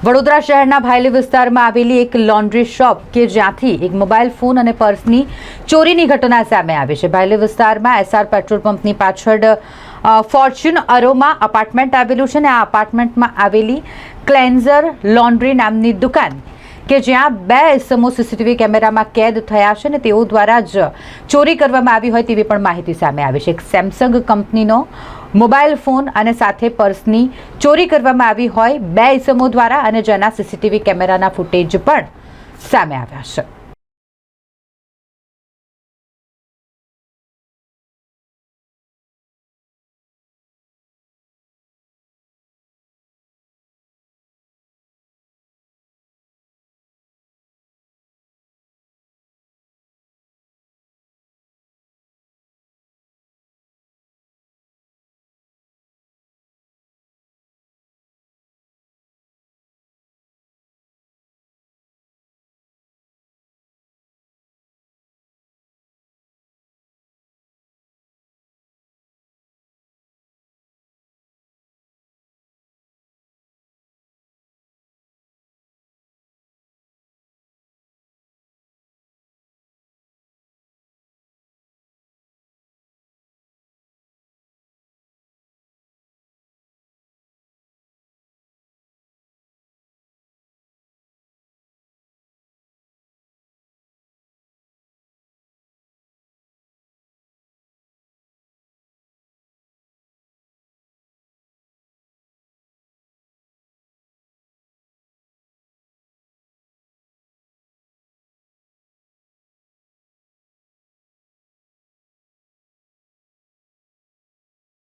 વડોદરા શહેરના ભાયલી વિસ્તારમાં આવેલી એક લોન્ડ્રી શોપ કે જ્યાંથી એક મોબાઈલ ફોન અને પર્સની ચોરીની ઘટના સામે આવી છે. ભાયલી વિસ્તારમાં એસઆર પેટ્રોલ પંપની પાછળ ફોર્ચ્યુન અરોમા અપાર્ટમેન્ટ આવેલું છે અને આ અપાર્ટમેન્ટમાં આવેલી ક્લેન્ઝર લોન્ડ્રી નામની દુકાન કે જ્યાં બે ઇસમો સીસીટીવી કેમેરામાં કેદ થયા છે ને તેઓ દ્વારા જ ચોરી કરવામાં આવી હોય તેવી પણ માહિતી સામે આવી છે. એક સેમસંગ કંપનીનો મોબાઈલ ફોન અને સાથે પર્સની ચોરી કરવામાં આવી હોય બે ઇસમો દ્વારા અને જેના સીસીટીવી કેમેરાના ફૂટેજ પણ સામે આવ્યા છે.